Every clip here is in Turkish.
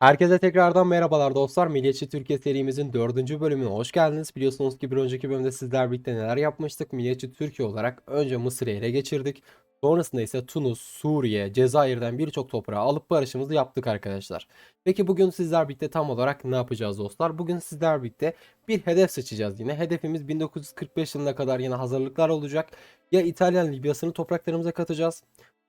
Herkese tekrardan merhabalar dostlar. Milliyetçi Türkiye serimizin dördüncü bölümüne hoş geldiniz. Biliyorsunuz ki bir önceki bölümde sizler birlikte neler yapmıştık. Milliyetçi Türkiye olarak önce Mısır'ı ele geçirdik. Sonrasında ise Tunus, Suriye, Cezayir'den birçok toprağı alıp barışımızı yaptık arkadaşlar. Peki bugün sizler birlikte tam olarak ne yapacağız dostlar? Bugün sizler birlikte bir hedef seçeceğiz yine. Hedefimiz 1945 yılına kadar yine hazırlıklar olacak. Ya İtalyan Libya'sını topraklarımıza katacağız.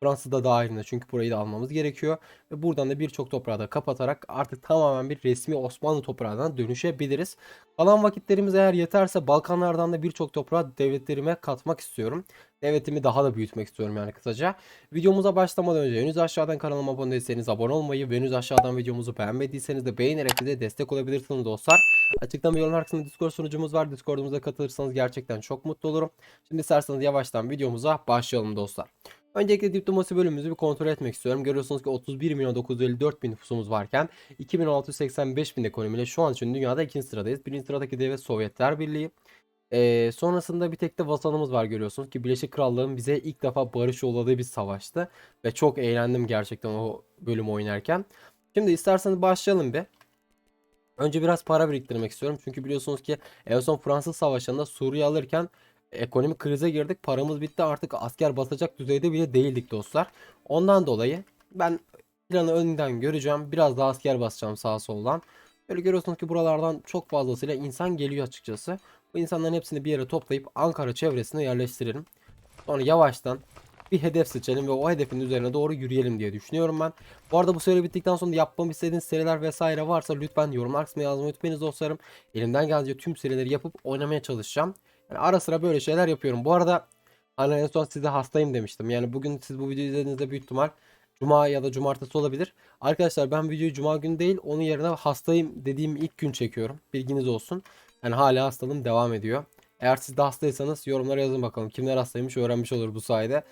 Fransa'da dahilinde çünkü burayı da almamız gerekiyor. Ve buradan da birçok toprağı da kapatarak artık tamamen bir resmi Osmanlı toprağına dönüşebiliriz. Kalan vakitlerimiz eğer yeterse Balkanlardan da birçok toprağı devletlerime katmak istiyorum. Devletimi daha da büyütmek istiyorum yani kısaca. Videomuza başlamadan önce henüz aşağıdan kanalıma abone değilseniz abone olmayı ve henüz aşağıdan videomuzu beğenmediyseniz de beğenerek bize destek olabilirsiniz dostlar. Açıklama yorumlar kısmında Discord sunucumuz var. Discord'umuza katılırsanız gerçekten çok mutlu olurum. Şimdi isterseniz yavaştan videomuza başlayalım dostlar. Öncelikle diplomasi bölümümüzü bir kontrol etmek istiyorum. Görüyorsunuz ki 31 milyon 954 bin nüfusumuz varken 2685 bin ekonomiyle şu an için dünyada ikinci sıradayız. Birinci sıradaki devlet Sovyetler Birliği. Ee, sonrasında bir tek de vatanımız var görüyorsunuz ki Birleşik Krallığın bize ilk defa barış yolladığı bir savaştı. Ve çok eğlendim gerçekten o bölüm oynarken. Şimdi isterseniz başlayalım bir. Önce biraz para biriktirmek istiyorum. Çünkü biliyorsunuz ki en son Fransız Savaşı'nda Suriye alırken ekonomik krize girdik. Paramız bitti. Artık asker basacak düzeyde bile değildik dostlar. Ondan dolayı ben planı önden göreceğim. Biraz daha asker basacağım sağa soldan. Böyle görüyorsunuz ki buralardan çok fazlasıyla insan geliyor açıkçası. Bu insanların hepsini bir yere toplayıp Ankara çevresine yerleştirelim. Sonra yavaştan bir hedef seçelim ve o hedefin üzerine doğru yürüyelim diye düşünüyorum ben. Bu arada bu seri bittikten sonra yapmamı istediğiniz seriler vesaire varsa lütfen yorumlar kısmına yazmayı unutmayınız dostlarım. Elimden gelince tüm serileri yapıp oynamaya çalışacağım. Yani ara sıra böyle şeyler yapıyorum. Bu arada hani en son size hastayım demiştim. Yani bugün siz bu videoyu izlediğinizde büyük ihtimal Cuma ya da cumartesi olabilir. Arkadaşlar ben videoyu cuma günü değil onun yerine hastayım dediğim ilk gün çekiyorum. Bilginiz olsun. Yani hala hastalığım devam ediyor. Eğer siz de hastaysanız yorumlara yazın bakalım. Kimler hastaymış öğrenmiş olur bu sayede.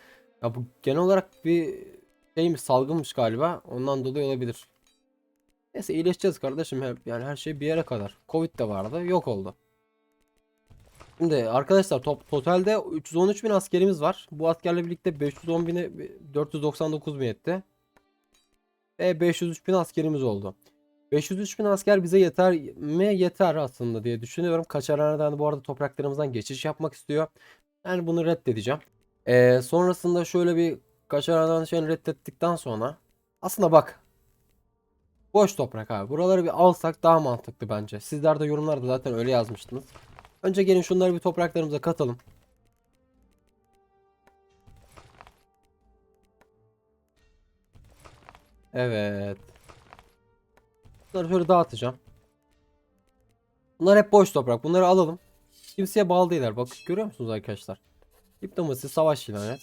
Ya bu genel olarak bir şeymiş salgınmış galiba. Ondan dolayı olabilir. Neyse iyileşeceğiz kardeşim. Yani her şey bir yere kadar. Covid de vardı. Yok oldu. Şimdi arkadaşlar top, totalde 313 bin askerimiz var. Bu askerle birlikte 510 bini 499 bin etti. Ve 503 bin askerimiz oldu. 503 bin asker bize yeter mi? Yeter aslında diye düşünüyorum. Kaçarhaneden bu arada topraklarımızdan geçiş yapmak istiyor. Yani bunu reddedeceğim. Ee, sonrasında şöyle bir Kaçarhaneden şey reddettikten sonra aslında bak boş toprak abi. Buraları bir alsak daha mantıklı bence. Sizler de yorumlarda zaten öyle yazmıştınız. Önce gelin şunları bir topraklarımıza katalım. Evet. Bunları şöyle dağıtacağım. Bunlar hep boş toprak. Bunları alalım. Kimseye bağlı değiller. Bak görüyor musunuz arkadaşlar? Diplomasi savaş ilan et.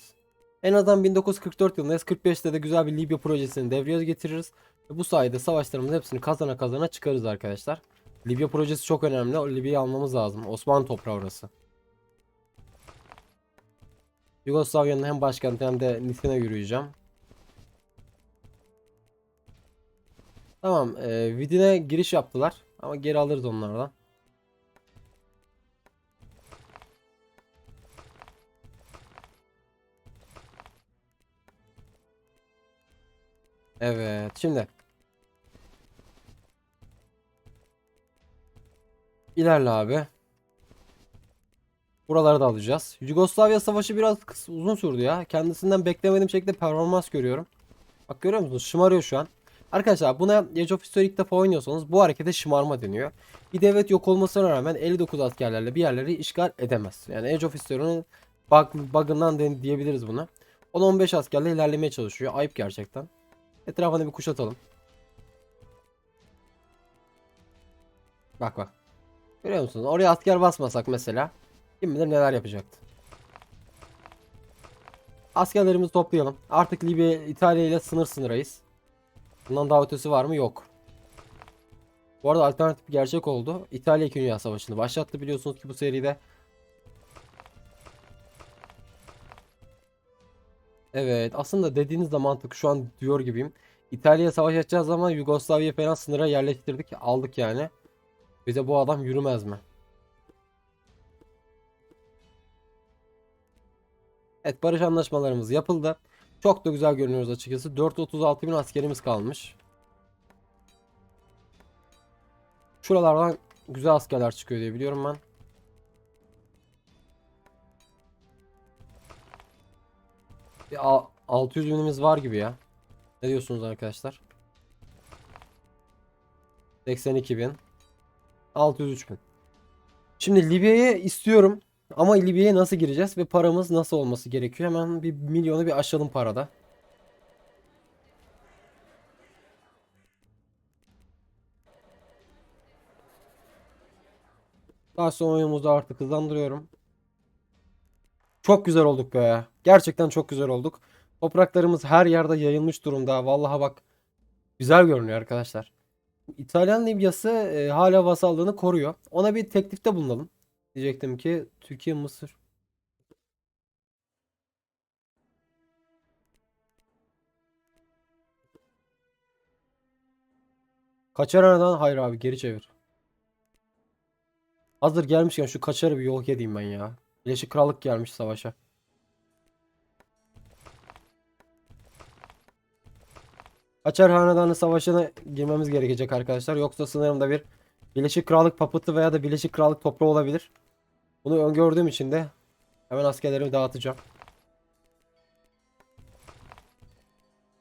En azından 1944 yılında S-45'te de güzel bir Libya projesini devreye getiririz. Bu sayede savaşlarımızın hepsini kazana kazana çıkarız arkadaşlar. Libya projesi çok önemli. Libya'yı almamız lazım. Osmanlı toprağı orası. Yugoslavya'nın hem başkenti hem de Nisin'e yürüyeceğim. Tamam. E, Vidin'e giriş yaptılar. Ama geri alırız onlardan. Evet. Şimdi. İlerle abi. Buraları da alacağız. Yugoslavya Savaşı biraz uzun sürdü ya. Kendisinden beklemediğim şekilde performans görüyorum. Bak görüyor musunuz? Şımarıyor şu an. Arkadaşlar buna Age of History ilk defa oynuyorsanız bu harekete şımarma deniyor. Bir devlet yok olmasına rağmen 59 askerlerle bir yerleri işgal edemez. Yani Age of History'nin bug, bug'ından diyebiliriz buna. 10-15 askerle ilerlemeye çalışıyor. Ayıp gerçekten. Etrafını bir kuşatalım. Bak bak. Görüyor musunuz? Oraya asker basmasak mesela kim bilir neler yapacaktı. Askerlerimizi toplayalım. Artık Libya İtalya ile sınır sınırayız. Bundan daha ötesi var mı? Yok. Bu arada alternatif gerçek oldu. İtalya 2. Dünya Savaşı'nı başlattı biliyorsunuz ki bu seride. Evet aslında dediğiniz de mantık şu an diyor gibiyim. İtalya'ya savaş açacağız ama Yugoslavya falan sınıra yerleştirdik aldık yani. Bize bu adam yürümez mi? Evet barış anlaşmalarımız yapıldı. Çok da güzel görünüyoruz açıkçası. 436 bin askerimiz kalmış. Şuralardan güzel askerler çıkıyor diye biliyorum ben. Bir al- 600 binimiz var gibi ya. Ne diyorsunuz arkadaşlar? 82 bin. 603 bin. Şimdi Libya'ya istiyorum. Ama Libya'ya nasıl gireceğiz ve paramız nasıl olması gerekiyor? Hemen bir milyonu bir aşalım parada. Daha sonra oyunumuzu artık hızlandırıyorum. Çok güzel olduk be. Gerçekten çok güzel olduk. Topraklarımız her yerde yayılmış durumda. Vallahi bak güzel görünüyor arkadaşlar. İtalyan Libyası e, hala vasallığını koruyor. Ona bir teklifte bulunalım. Diyecektim ki Türkiye Mısır. Kaçar aradan hayır abi geri çevir. Hazır gelmişken şu kaçarı bir yol edeyim ben ya. Birleşik Krallık gelmiş savaşa. Kaçar Hanedanı Savaşı'na girmemiz gerekecek arkadaşlar. Yoksa sınırımda bir Birleşik Krallık papıtı veya da Birleşik Krallık toprağı olabilir. Bunu öngördüğüm için de hemen askerlerimi dağıtacağım.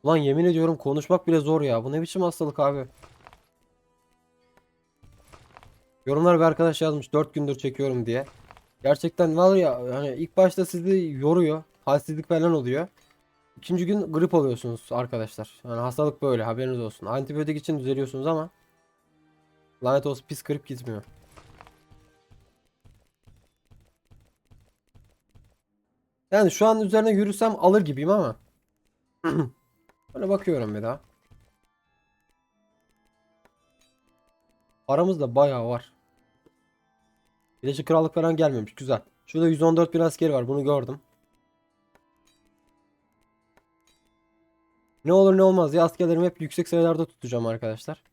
Ulan yemin ediyorum konuşmak bile zor ya. Bu ne biçim hastalık abi? Yorumlar bir arkadaş yazmış 4 gündür çekiyorum diye. Gerçekten var ya hani ilk başta sizi yoruyor. Halsizlik falan oluyor. İkinci gün grip oluyorsunuz arkadaşlar. Yani hastalık böyle haberiniz olsun. Antibiyotik için düzeliyorsunuz ama lanet olsun pis grip gitmiyor. Yani şu an üzerine yürüsem alır gibiyim ama. Böyle bakıyorum bir daha. Aramızda bayağı var. Birleşik Krallık falan gelmemiş. Güzel. Şurada 114 bin askeri var. Bunu gördüm. Ne olur ne olmaz ya askerlerimi hep yüksek sayılarda tutacağım arkadaşlar.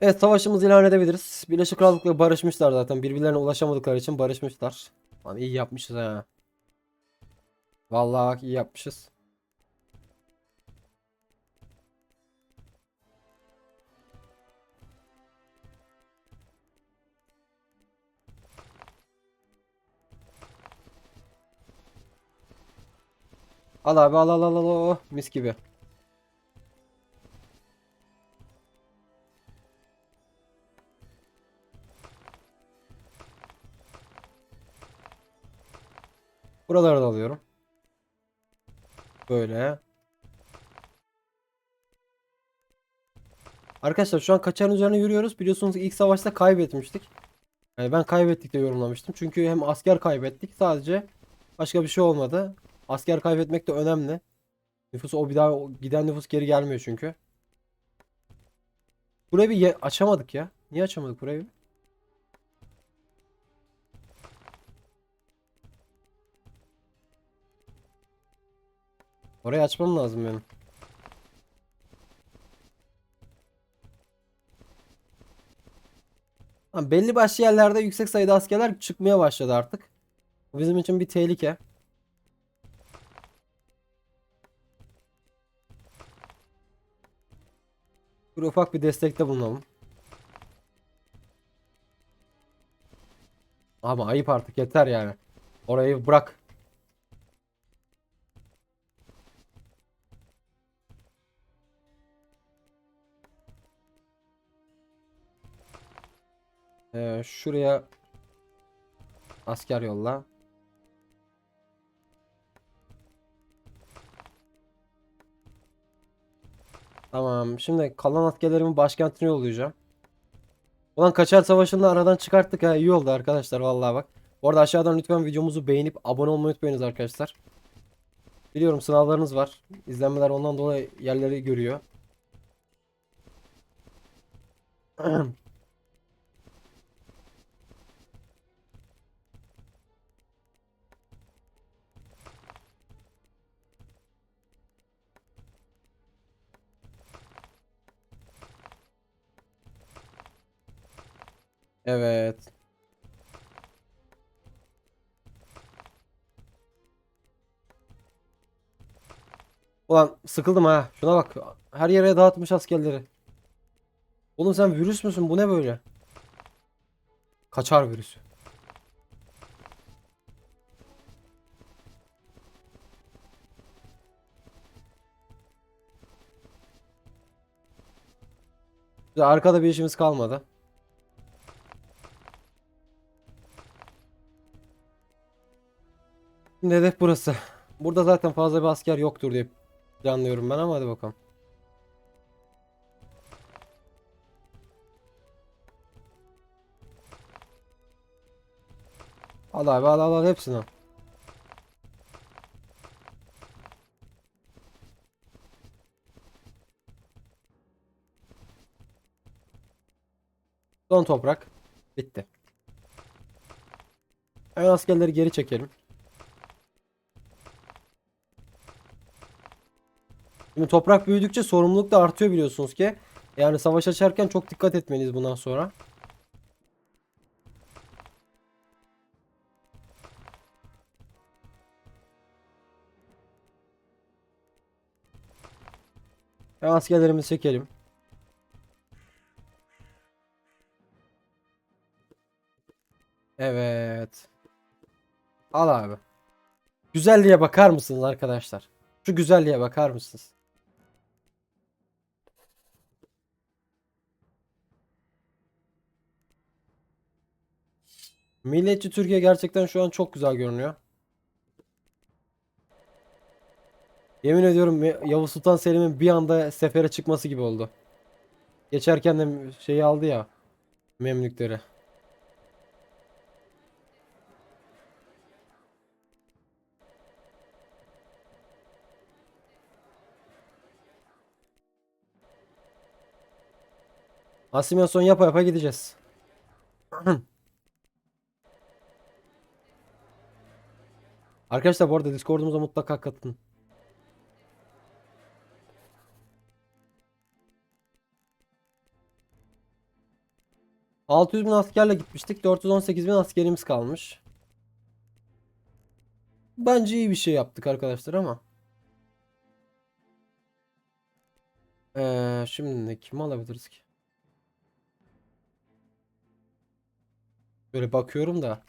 Evet savaşımızı ilan edebiliriz. Birleşik Krallık'la barışmışlar zaten. Birbirlerine ulaşamadıkları için barışmışlar. Lan iyi yapmışız ha. Vallahi iyi yapmışız. Al abi al al al al oh, mis gibi. Buraları da alıyorum. Böyle. Arkadaşlar şu an kaçarın üzerine yürüyoruz. Biliyorsunuz ilk savaşta kaybetmiştik. Yani ben kaybettik de yorumlamıştım. Çünkü hem asker kaybettik sadece başka bir şey olmadı. Asker kaybetmek de önemli. Nüfus o bir daha giden nüfus geri gelmiyor çünkü. Burayı bir açamadık ya. Niye açamadık burayı? Orayı açmam lazım benim. Ha, belli başlı yerlerde yüksek sayıda askerler çıkmaya başladı artık. Bu bizim için bir tehlike. Bir ufak bir destekte bulunalım. Ama ayıp artık yeter yani. Orayı bırak. Ee, şuraya asker yolla. Tamam. Şimdi kalan askerlerimi başkentine yollayacağım. Ulan Kaçar Savaşı'nı aradan çıkarttık ha. iyi oldu arkadaşlar vallahi bak. Bu arada aşağıdan lütfen videomuzu beğenip abone olmayı unutmayınız arkadaşlar. Biliyorum sınavlarınız var. İzlenmeler ondan dolayı yerleri görüyor. Evet. Ulan sıkıldım ha. Şuna bak. Her yere dağıtmış askerleri. Oğlum sen virüs müsün? Bu ne böyle? Kaçar virüsü. Arkada bir işimiz kalmadı. Şimdi hedef burası. Burada zaten fazla bir asker yoktur diye planlıyorum ben ama hadi bakalım. Al abi al al al hepsini. Son toprak. Bitti. Hemen askerleri geri çekelim. Şimdi toprak büyüdükçe sorumluluk da artıyor biliyorsunuz ki. Yani savaş açarken çok dikkat etmeliyiz bundan sonra. Hemen askerlerimizi çekelim. Evet. Al abi. Güzelliğe bakar mısınız arkadaşlar? Şu güzelliğe bakar mısınız? Milliyetçi Türkiye gerçekten şu an çok güzel görünüyor. Yemin ediyorum Yavuz Sultan Selim'in bir anda sefere çıkması gibi oldu. Geçerken de şeyi aldı ya. Memlükleri. Asimilasyon yapa yapa gideceğiz. Arkadaşlar bu arada Discord'umuza mutlaka katılın. ...600 bin askerle gitmiştik. 418 bin askerimiz kalmış. Bence iyi bir şey yaptık arkadaşlar ama. Ee, şimdi kimi alabiliriz ki? Böyle bakıyorum da.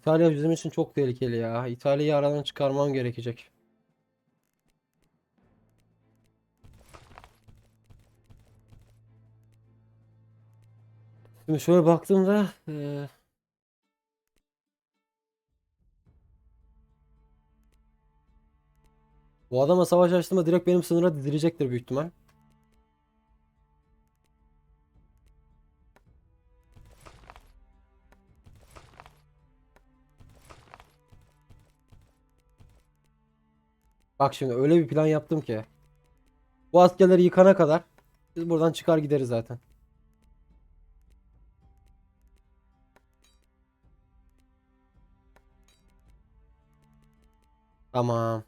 İtalya bizim için çok tehlikeli ya. İtalya'yı aradan çıkarmam gerekecek. Şimdi şöyle baktığımda eee, bu adama savaş açtığımda direkt benim sınıra dizilecektir büyük ihtimal. Bak şimdi öyle bir plan yaptım ki. Bu askerleri yıkana kadar biz buradan çıkar gideriz zaten. Tamam.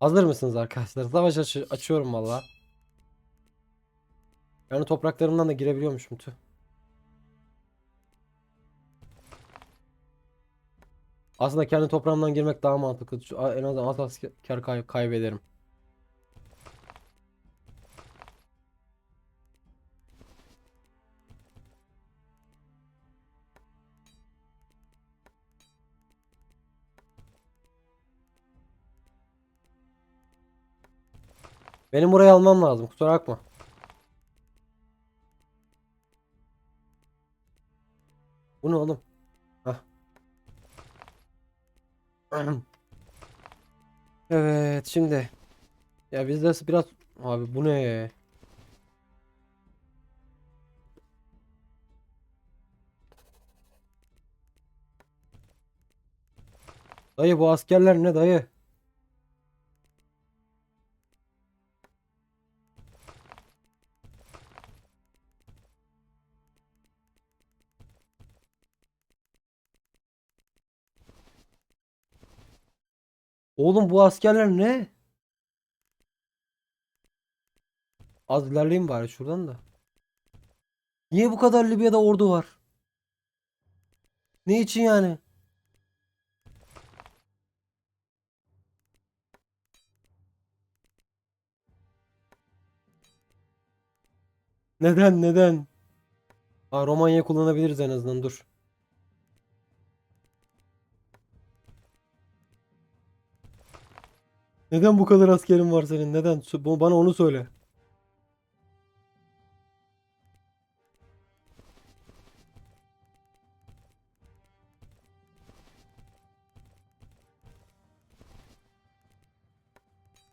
Hazır mısınız arkadaşlar? Savaş aç açıyorum valla. Yani topraklarımdan da girebiliyormuşum tüh. Aslında kendi toprağımdan girmek daha mantıklı. Şu- En azından az asker kay kaybederim. Benim burayı almam lazım. Kusura bakma. Bu ne oğlum? Evet şimdi. Ya bizde biraz abi bu ne? Dayı bu askerler ne dayı? Oğlum bu askerler ne? Az ilerleyeyim bari şuradan da. Niye bu kadar Libya'da ordu var? Ne için yani? Neden neden? Aa, Romanya kullanabiliriz en azından dur. Neden bu kadar askerin var senin? Neden? Bana onu söyle.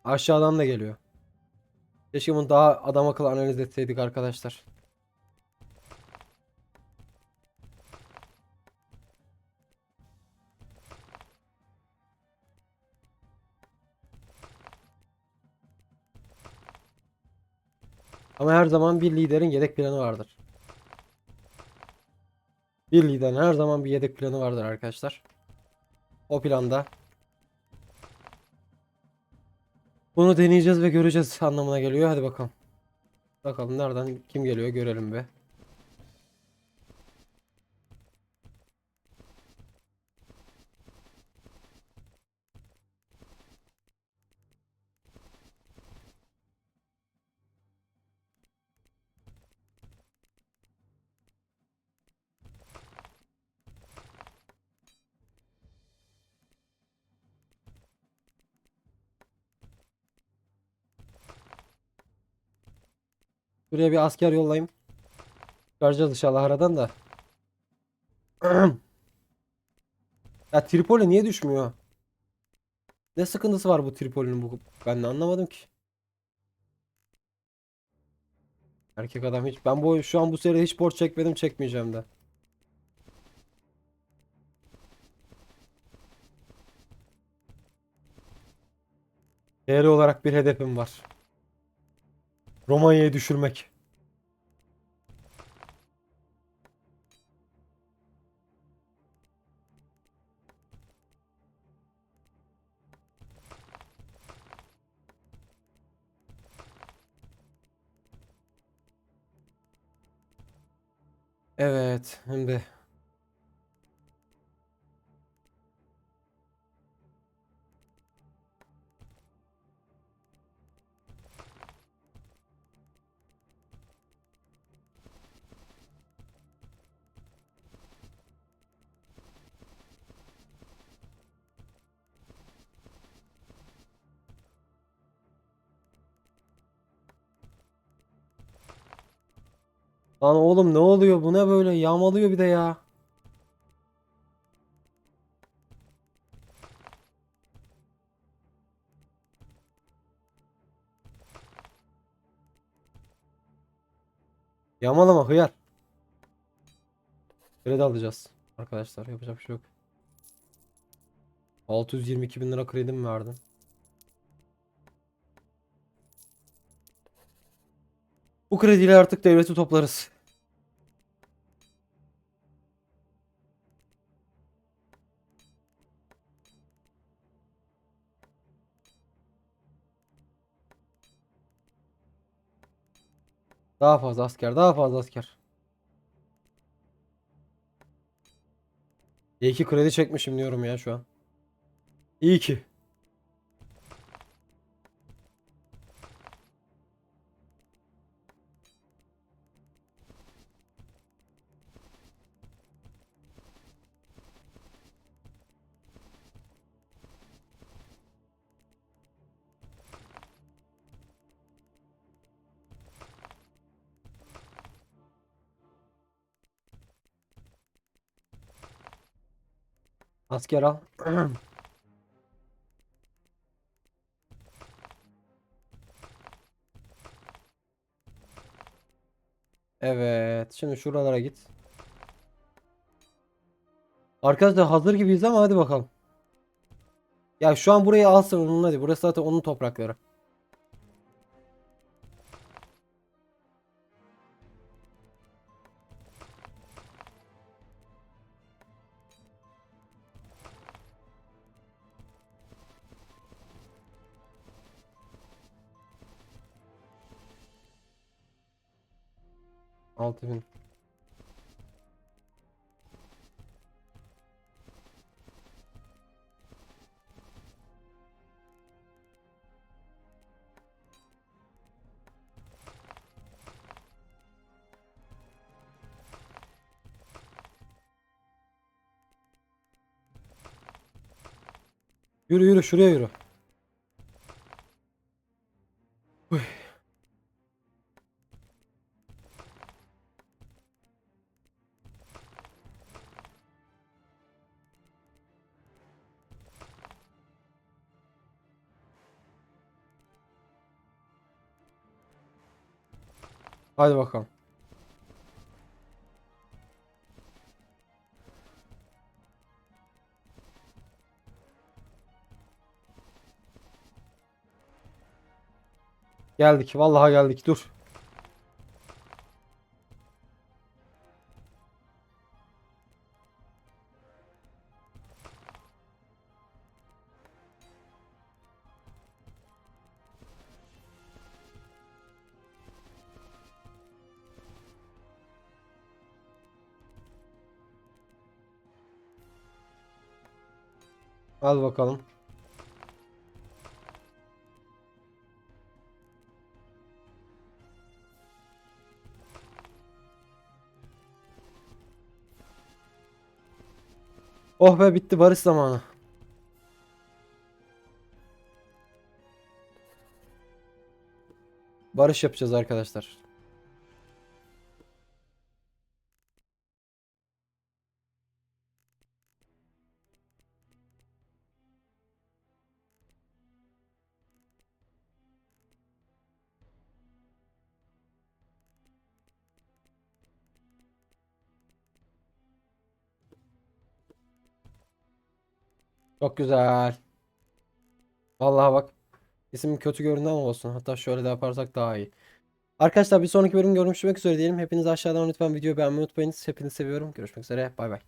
Aşağıdan da geliyor. Keşke bunu daha adam akıllı analiz etseydik arkadaşlar. Ama her zaman bir liderin yedek planı vardır. Bir liderin her zaman bir yedek planı vardır arkadaşlar. O planda bunu deneyeceğiz ve göreceğiz anlamına geliyor. Hadi bakalım. Bakalım nereden kim geliyor görelim be. Buraya bir asker yollayayım. Göreceğiz inşallah aradan da. Ya Tripoli niye düşmüyor? Ne sıkıntısı var bu Tripoli'nin bu? Ben de anlamadım ki. Erkek adam hiç ben bu şu an bu seride hiç borç çekmedim çekmeyeceğim de. Değerli olarak bir hedefim var. Romanya'yı düşürmek. Evet, şimdi Lan oğlum ne oluyor? Bu ne böyle? Yağmalıyor bir de ya. Yağmalama hıyar. Kredi alacağız. Arkadaşlar yapacak bir şey yok. 622 bin lira kredi mi Bu krediyle artık devleti toplarız. Daha fazla asker, daha fazla asker. İyi ki kredi çekmişim diyorum ya şu an. İyi ki. Asker al. Evet. Şimdi şuralara git. Arkadaşlar hazır gibiyiz ama hadi bakalım. Ya şu an burayı alsın onun hadi. Burası zaten onun toprakları. 6000. Yürü yürü şuraya yürü. Hadi bakalım. Geldik. Vallahi geldik. Dur. Al bakalım. Oh be bitti barış zamanı. Barış yapacağız arkadaşlar. Çok güzel. Vallahi bak. İsim kötü göründü ama olsun. Hatta şöyle de yaparsak daha iyi. Arkadaşlar bir sonraki bölüm görüşmek üzere diyelim. Hepiniz aşağıdan lütfen videoyu beğenmeyi unutmayınız. Hepinizi seviyorum. Görüşmek üzere. Bay bay.